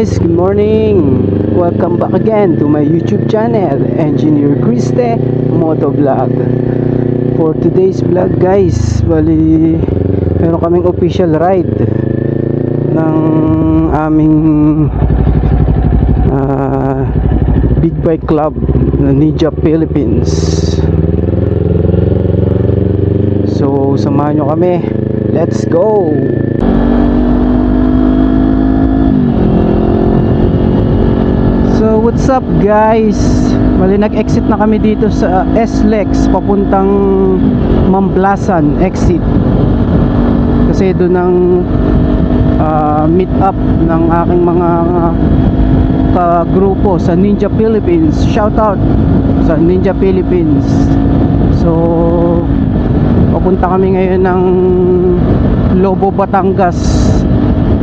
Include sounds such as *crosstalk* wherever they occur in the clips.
guys? Good morning! Welcome back again to my YouTube channel, Engineer Kriste Motovlog. For today's vlog guys, bali meron kaming official ride ng aming ah, Big Bike Club na Ninja Philippines. So, samahan nyo kami. Let's go! So what's up guys? Bali nag-exit na kami dito sa SLEX papuntang Mamblasan exit. Kasi doon ang ah, meet up ng aking mga kagrupo sa Ninja Philippines. Shout out sa Ninja Philippines. So papunta kami ngayon ng Lobo Batangas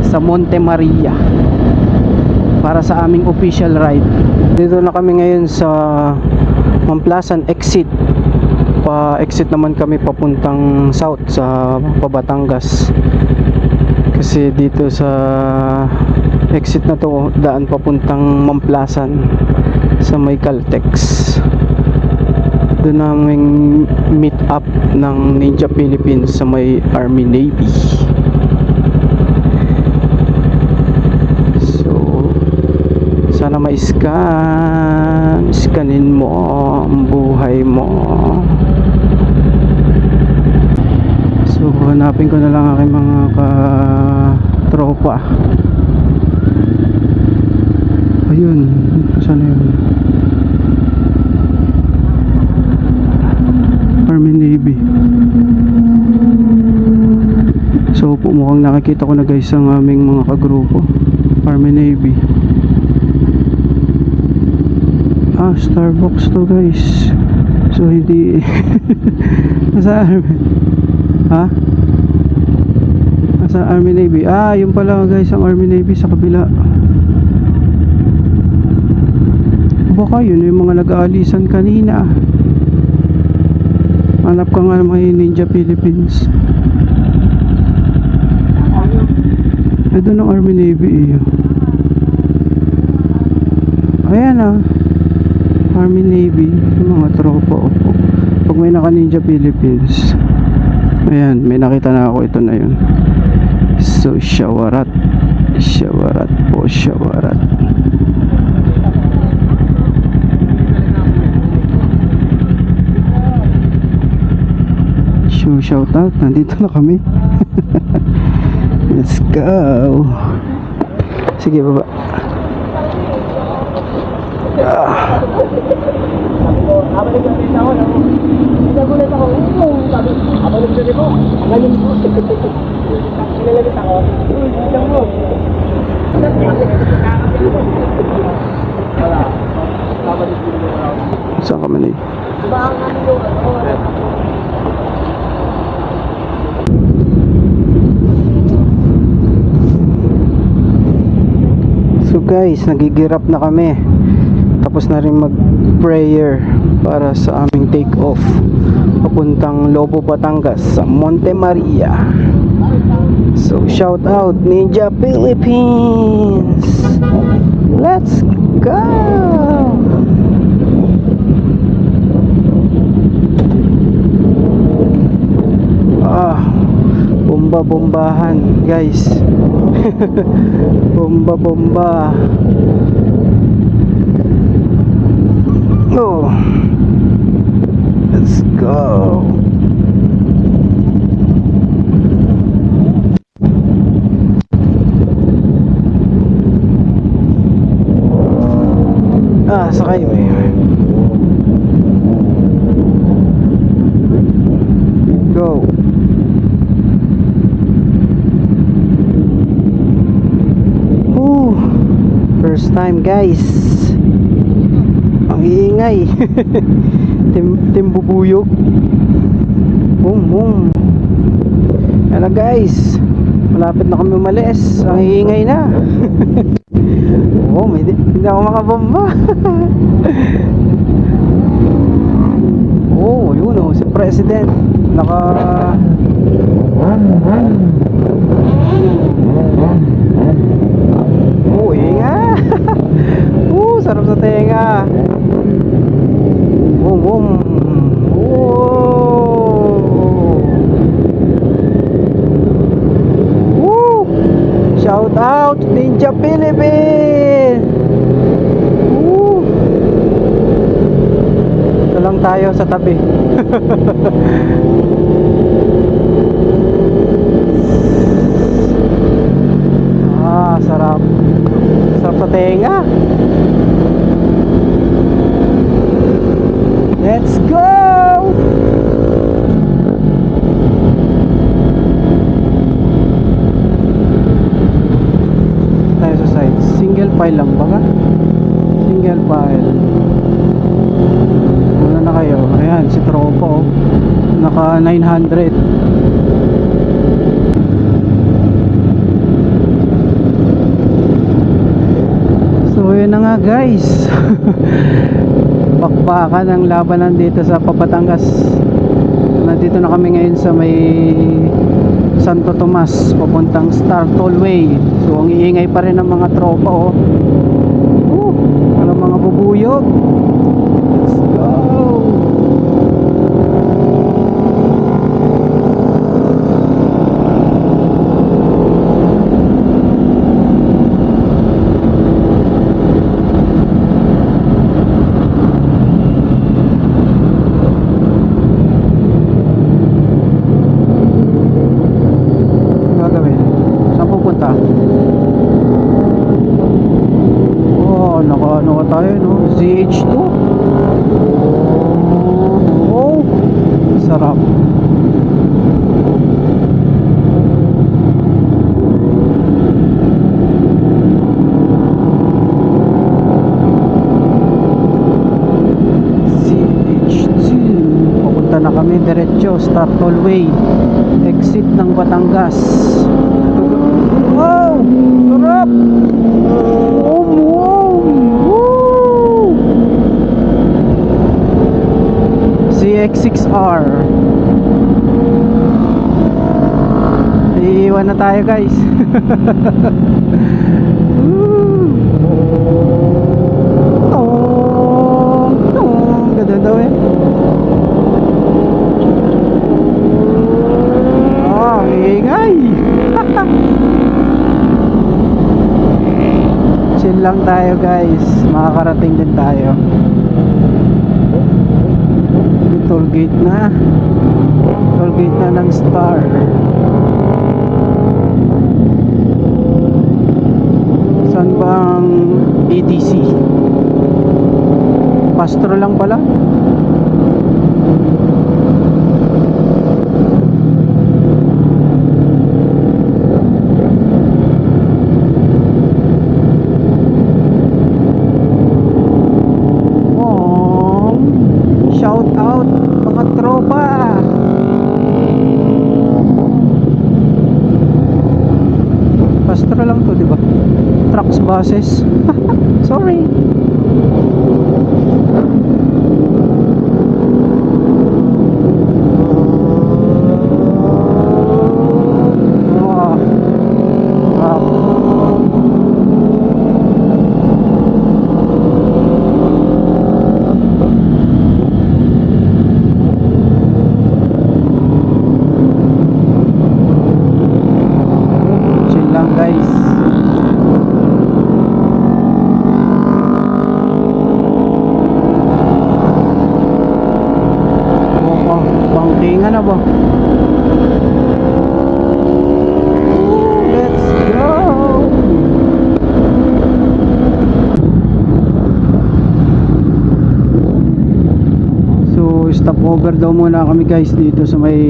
sa Monte Maria para sa aming official ride. Dito na kami ngayon sa Mamplasan exit. Pa exit naman kami papuntang south sa Pabatangas. Kasi dito sa exit na to daan papuntang Mamplasan sa may Caltex. Doon namin meet up ng Ninja Philippines sa may Army Navy. So, sana ma-scan scanin mo ang buhay mo. So hanapin ko na lang aking mga ka-tropa. Ayun saan na yun? Army Navy. So po mukhang nakikita ko na guys ang aming mga kagrupo. Army Navy ah Starbucks to guys. So hindi. *laughs* Nasa Army. Ha? Nasa Army Navy. Ah yun pala guys ang Army Navy sa kabila. Baka yun yung mga nag-aalisan kanina. Hanap ka nga ng mga Ninja Philippines. Ito ng Army Navy eh. ayan ah Army Navy mga tropa opo pag may naka Ninja Philippines ayan may nakita na ako ito na yun. So shawarat shawarat po shawarat. So shout out nandito na kami. *laughs* Let's go. Sige baba ah. Nagulat ako, yung sabi, abalik sa ko, ngayon po, nilalagit ako, uy, isang mo. Wala. Babalik din mo raw. saan ka man eh Diba ang ano yung, ano, So guys, nagigirap na kami. Tapos na rin mag prayer para sa aming take off papuntang Lobo Batangas sa Monte Maria. So shout out Ninja Philippines. Let's go. Ah, bomba-bombahan, guys. *laughs* bomba bomba oh let's go. Ah sakay mo go. Ooh, first time guys. Ang iingay. *laughs* Tim timbubuyog. Boom, boom. Yan na guys. Malapit na kami umalis. Ang iingay na. *laughs* oh, may di, hindi ako makabomba. *laughs* oh, yun oh, si President. Naka Oh, inga. Woo, sarap sa tenga. Boom. Woo. Shout out Ninja Philippines. Woo. Ito lang tayo sa tabi. *laughs* ah, sarap. Sarap sa tenga. Let's go! Tayo sa side. Single file lang ba ka? Single file. Muna na kayo. Ayan, si Tropo. oh. Naka 900. So yun na nga guys *laughs* Bakbakan ang labanan dito sa Papatangas. Nandito na kami ngayon sa may Santo Tomas Papuntang Star Tollway. So ang iingay pa rin ng mga tropa oh. Uh, Walang mga bubuyog. Let's go Ano gagawin? Saan pupunta? Oh, naka ano ka tayo no? ZH2 Oh, sarap ZH2 Papunta na kami diretso Star Tollway Exit ng Batangas Wow! Sarap! Wow! Wow! Woo! CX6R Iiwan na tayo guys *laughs* Woo! Tong! Tong! Ganda daw eh Ah, ingay. Chill lang tayo guys. Makakarating din tayo. Toll gate na. Toll gate na ng Star. Saan ba ang EDC? Pastro lang pala. *laughs* sorry. Daw muna kami guys dito sa may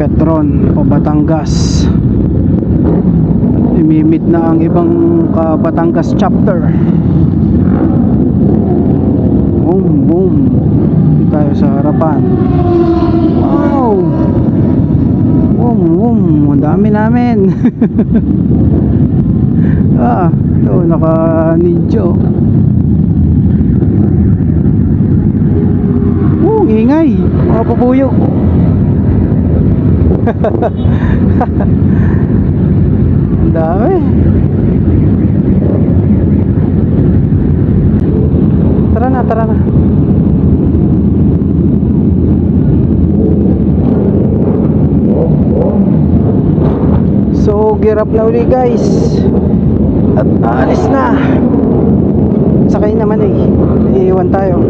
Petron o Batangas. Imimit na ang ibang ka Batangas chapter. Boom boom. Dito tayo sa harapan. Wow! Boom boom. Ang dami namin. *laughs* Ah ito naka ninja mga bubuyog *laughs* ang dami. Tara na tara na. So gear up na uli guys. At aalis na. Sakay naman eh. Iiwan tayo.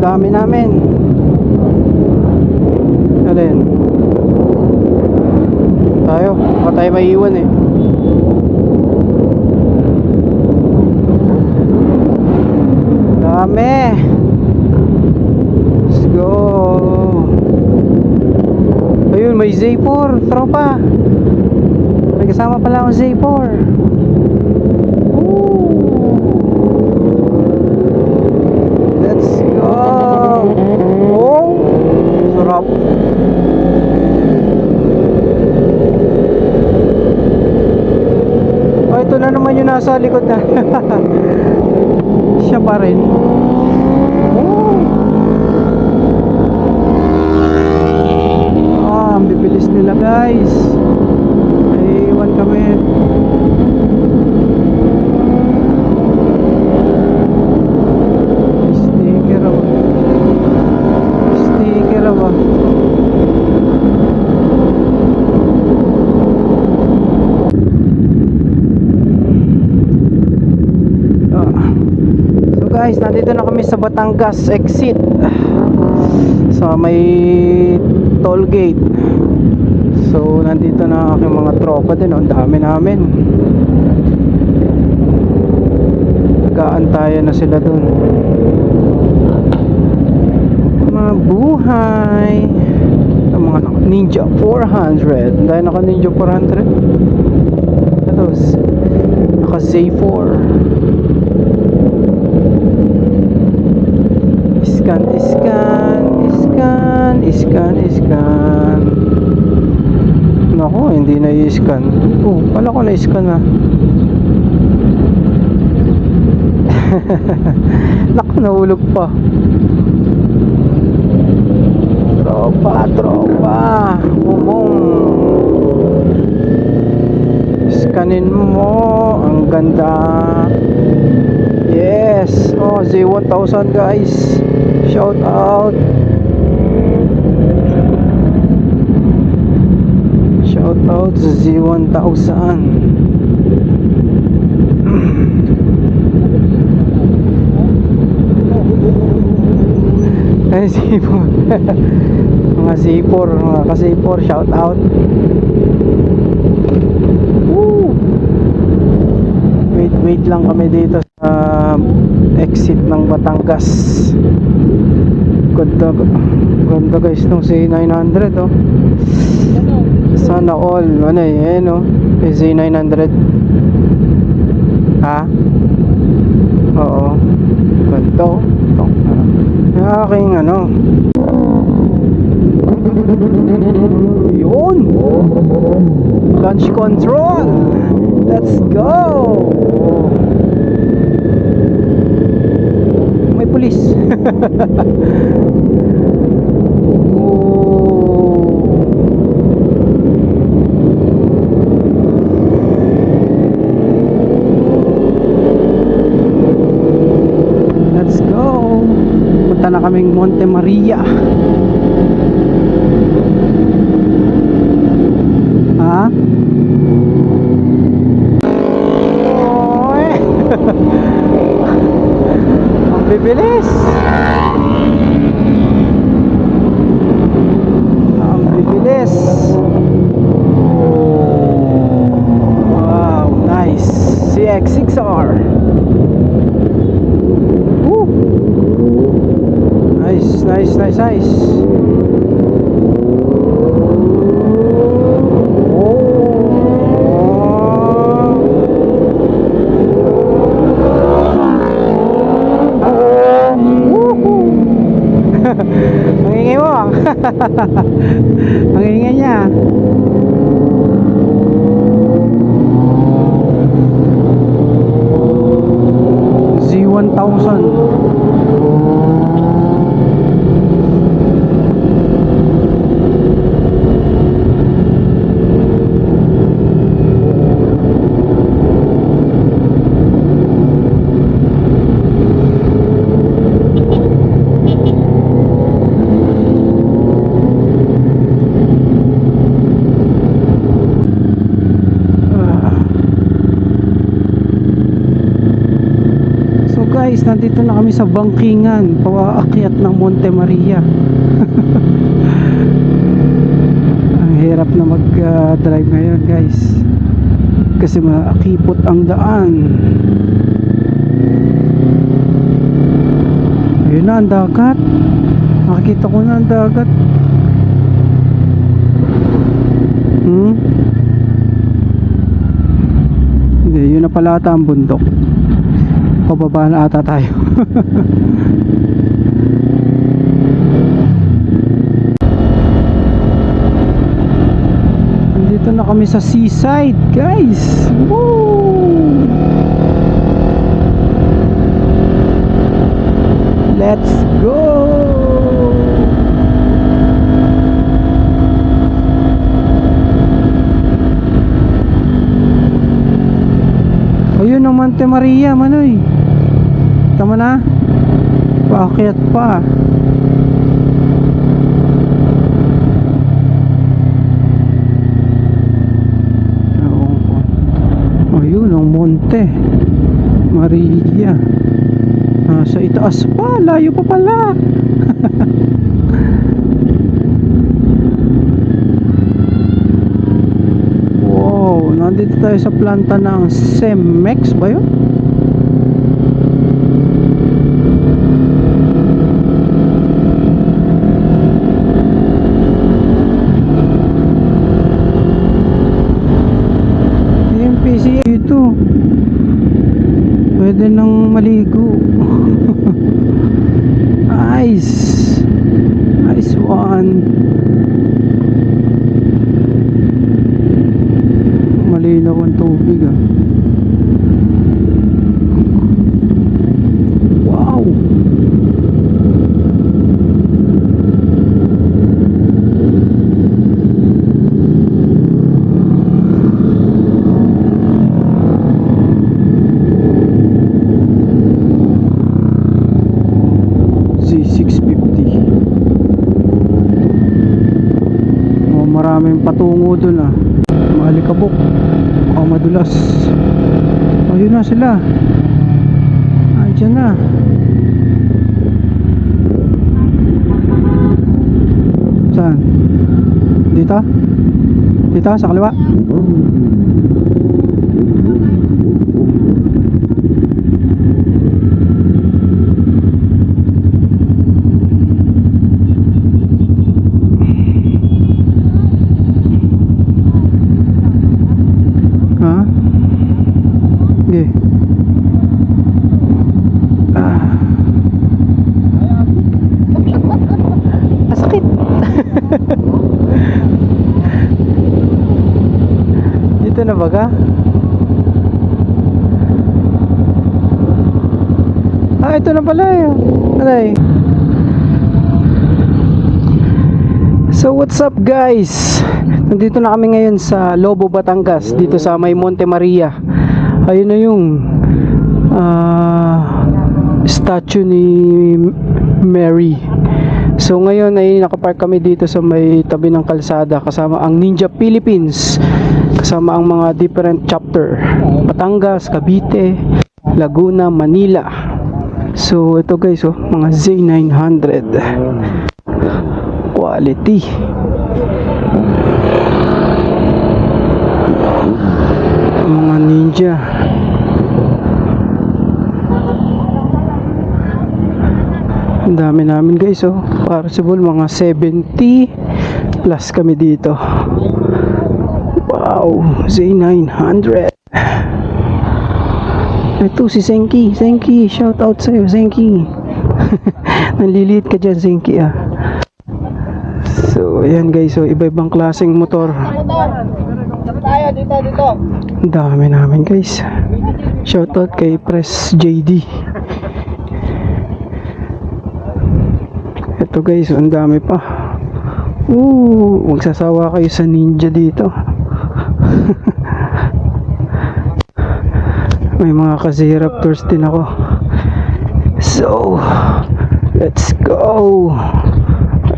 Dami namin. Alin? Tayo. Baka tayo maiiwan eh. Dami. Let's go. Ayun, may Z4, tropa. May kasama pala akong Z4. Woo! Let's go. Oh, sarap. Oh, naman yung nasa likod na. *laughs* Siya pa rin. Ah, ang bibilis nila guys. Ay, iwan kami. Sticker ako. Sticker ako. Ah. So guys, nandito na kami sa Batangas exit. Sa may toll gate. So nandito na aking mga tropa din, oh. ang dami namin. Nag-aantayan na sila dun. Mabuhay. Ang mga Ninja 400. Dahil naka Ninja 400. Ito, naka Z4. Scan, scan, scan, scan, scan. Nako, hindi na i-scan. Oh, pala ko na-scan na. *laughs* Naku, nahulog pa. Tropa, tropa. Umong. Scanin mo. Ang ganda. Yes. Oh, Z1000 guys. Shout out. Shout out sa Z1000. Ay, Z4. *laughs* mga Z4, mga ka-Z4, shout out. Wait, wait lang kami dito sa exit ng Batangas. Ganda, ganda guys nung C900 oh. Sana all, ano eh, ano, C900. Ha? Oo. Ganda oh. Yung aking ano. Yun! Launch control! Let's go! May pulis. oh. Let's go! Punta na kaming Monte Maria. Ha? *laughs* Ang bibilis! Ang bibilis! Wow, nice! CX-6R! Woo! Nice, nice, nice! Oh! *laughs* Ang ingay mo. *laughs* Ang ingay niya. Z1000. guys, nandito na kami sa Bangkingan, pawaakyat ng Monte Maria. *laughs* ang hirap na mag-drive ngayon guys. Kasi makipot ang daan. Ayun na ang dagat. Nakikita ko na ang dagat. Hmm? Hindi, yun na pala ata ang bundok. Pababa na ata tayo. *laughs* Nandito na kami sa seaside, guys. Woo! Let's go! Monte Maria, Manoy. Tama na? Paakyat pa. Ayun ang Monte Maria. Nasa itaas pa, layo pa pala. wow, nandito tayo sa planta ng Cemex ba yun? Yung PCA ito. Pwede nang maligo. Nice. Nice one. Malinaw ang tubig ah. Wow. Z650 oh, maraming patungo dun ah. Maalikabok baka madulas. Ayun na sila. Andyan na. Saan? dito? dito? Sa kaliwa? Ha? Sige. Ah. Ah, sakit. *laughs* Dito na ba ka? Ah, ito na pala yun. Aray. So what's up guys? Nandito na kami ngayon sa Lobo, Batangas Dito sa may Monte Maria Ayun na yung ah, Statue ni Mary. So ngayon ay nakapark kami dito sa may tabi ng kalsada Kasama ang Ninja Philippines Kasama ang mga different chapter. Batangas, Cavite, Laguna, Manila. So ito guys oh, mga Z900 quality. Mga ninja ang dami namin guys oh possible mga 70 plus kami dito wow Z900 ito si Senki Senki shout out sa'yo Senki *laughs* nanliliit ka dyan Senki ah So, ayan guys, so iba-ibang klaseng motor. Tayo, dito, dito. Dami namin guys. Shoutout kay Press JD. Ito guys, ang dami pa. Ooh, magsasawa kayo sa ninja dito. *laughs* May mga kasi-raptors din ako. So, let's go.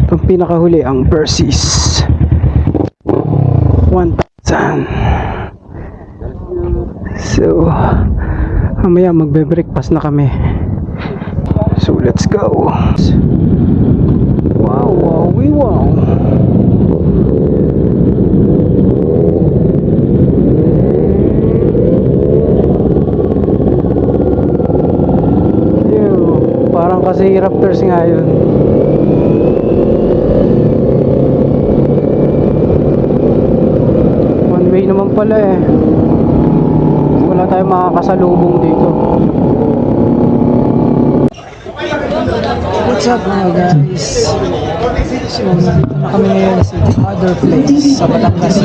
Itong pinakahuli ang Persis. 1,000. So, mamaya magbe-breakfast na kami. So let's go. Wow, wow, we wow. Ew, parang kasi Raptors nga yun. One way naman pala eh. Wala tayong makakasalubong dito. What's up mga guys? So, dito na kami ngayon sa other place sa Batangas.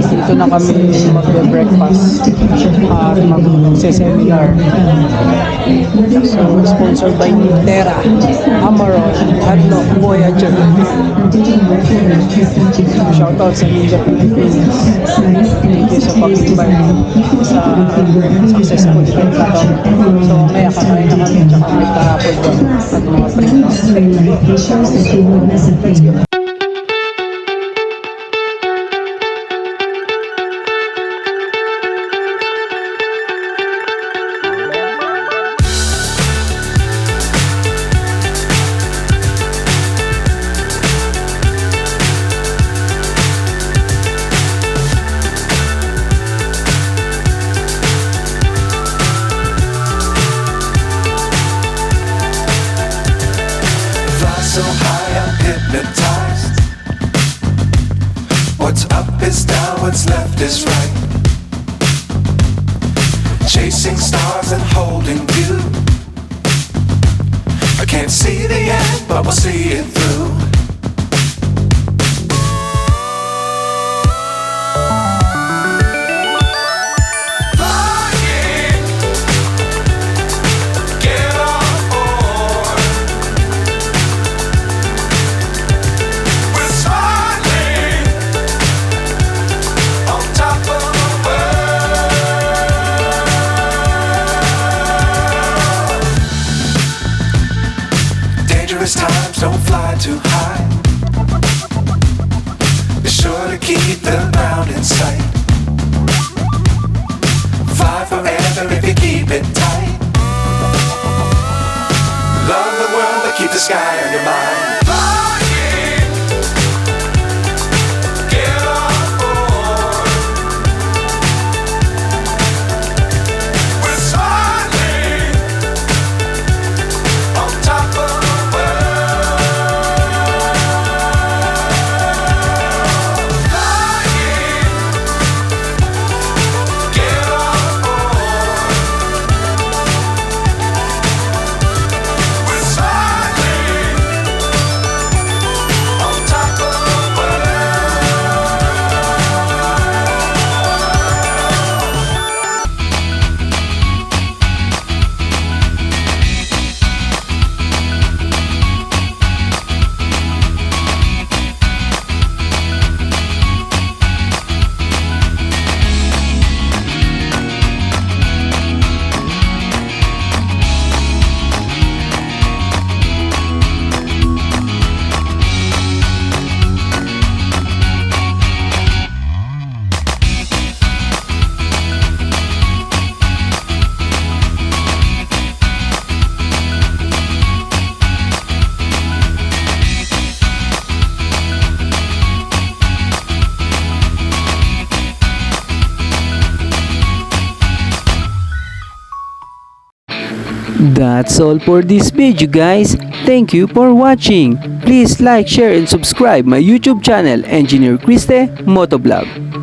Dito na kami magbe-breakfast at mag-seminar. So, sponsored by Nitera, Amaron, Hadlock, Voyager. Shoutout sa Ninja Philippines. Thank you sa pag-invite sa successful event na to. So, mamaya kakain na kami tsaka may kahapon doon at many you generate it shows that you won't miss a thing. That's all for this video guys. Thank you for watching. Please like, share and subscribe my YouTube channel Engineer Kriste Motovlog.